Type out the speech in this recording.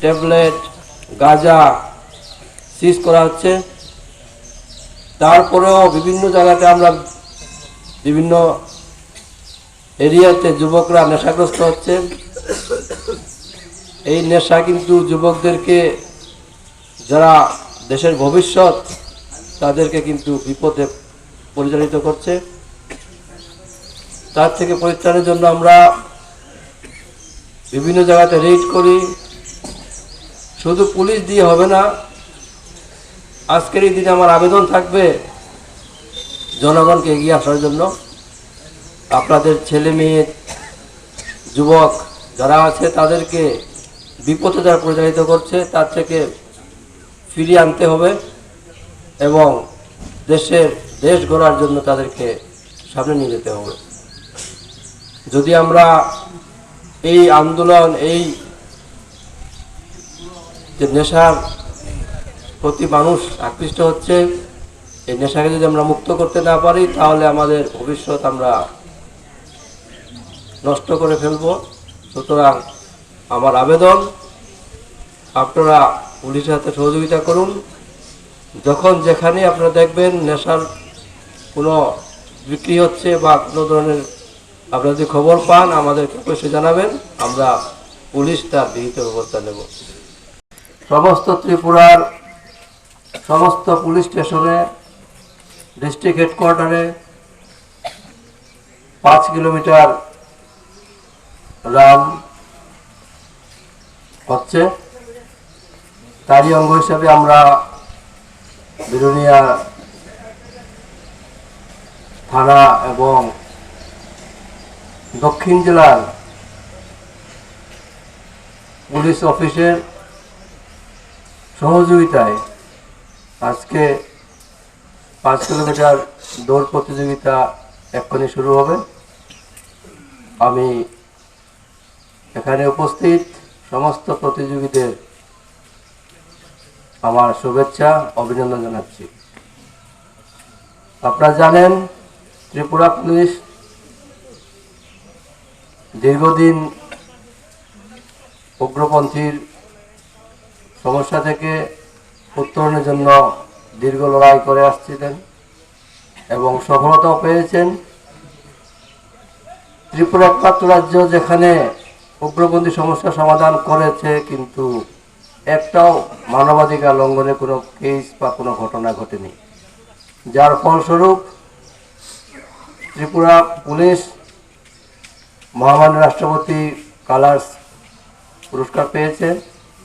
Tablet, গাঁজা সিজ করা হচ্ছে। তারপরেও বিভিন্ন জায়গাতে আমরা বিভিন্ন এরিয়াতে যুবকরা নেশাগ্রস্ত হচ্ছে। এই নেশা কিন্তু যুবকদেরকে, যারা দেশের ভবিষ্যৎ, তাদেরকে কিন্তু বিপদে পরিচালিত করছে। তার থেকে পরিত্রাণের জন্য আমরা বিভিন্ন জায়গাতে রেড করি। শুধু পুলিশ দিয়ে হবে না, আজকের এই দিনে আমার আবেদন থাকবে জনগণকে এগিয়ে আসার জন্য। আপনাদের ছেলে মেয়ে, যুবক যারা আছে, তাদেরকে বিপদে যারা পরিচালিত করছে, তার থেকে ফিরিয়ে আনতে হবে এবং দেশের দেশ গড়ার জন্য তাদেরকে সামনে নিয়ে যেতে হবে। যদি আমরা এই আন্দোলন, এই যে নেশার প্রতি মানুষ আকৃষ্ট হচ্ছে, এই নেশাকে যদি আমরা মুক্ত করতে না পারি, তাহলে আমাদের ভবিষ্যৎ আমরা নষ্ট করে ফেলব। সুতরাং আমার আবেদন, আপনারা পুলিশের হাতে সহযোগিতা করুন। যখন যেখানে আপনারা দেখবেন নেশার কোনো বিক্রি হচ্ছে বা কোনো ধরনের আপনারা যদি খবর পান, আমাদেরকে অবশ্যই জানাবেন। আমরা পুলিশ তার বিহিত ব্যবস্থা নেব। সমস্ত ত্রিপুরার সমস্ত পুলিশ স্টেশনে, ডিস্ট্রিক্ট হেডকোয়ার্টারে পাঁচ কিলোমিটার রাম হচ্ছে। তারই অঙ্গ হিসাবে আমরা বিরোনিয়া থানা এবং দক্ষিণ জেলার পুলিশ অফিসের সহযোগিতায় আজকে পাঁচ কিলোমিটার দৌড় প্রতিযোগিতা এক্ষুনি শুরু হবে। আমি এখানে উপস্থিত সমস্ত প্রতিযোগীদের আমার শুভেচ্ছা, অভিনন্দন জানাচ্ছি। আপনারা জানেন, ত্রিপুরা পুলিশ দীর্ঘদিন উগ্রপন্থীর সমস্যা থেকে উত্তরণের জন্য দীর্ঘ লড়াই করে আসছিলেন এবং সফলতাও পেয়েছেন। ত্রিপুরা একমাত্র রাজ্য যেখানে উগ্রপন্থী সমস্যার সমাধান করেছে, কিন্তু একটাও মানবাধিকার লঙ্ঘনের কোনো কেস বা কোনো ঘটনা ঘটেনি। যার ফলস্বরূপ ত্রিপুরা পুলিশ মহামান্য রাষ্ট্রপতি কালার্স পুরস্কার পেয়েছে।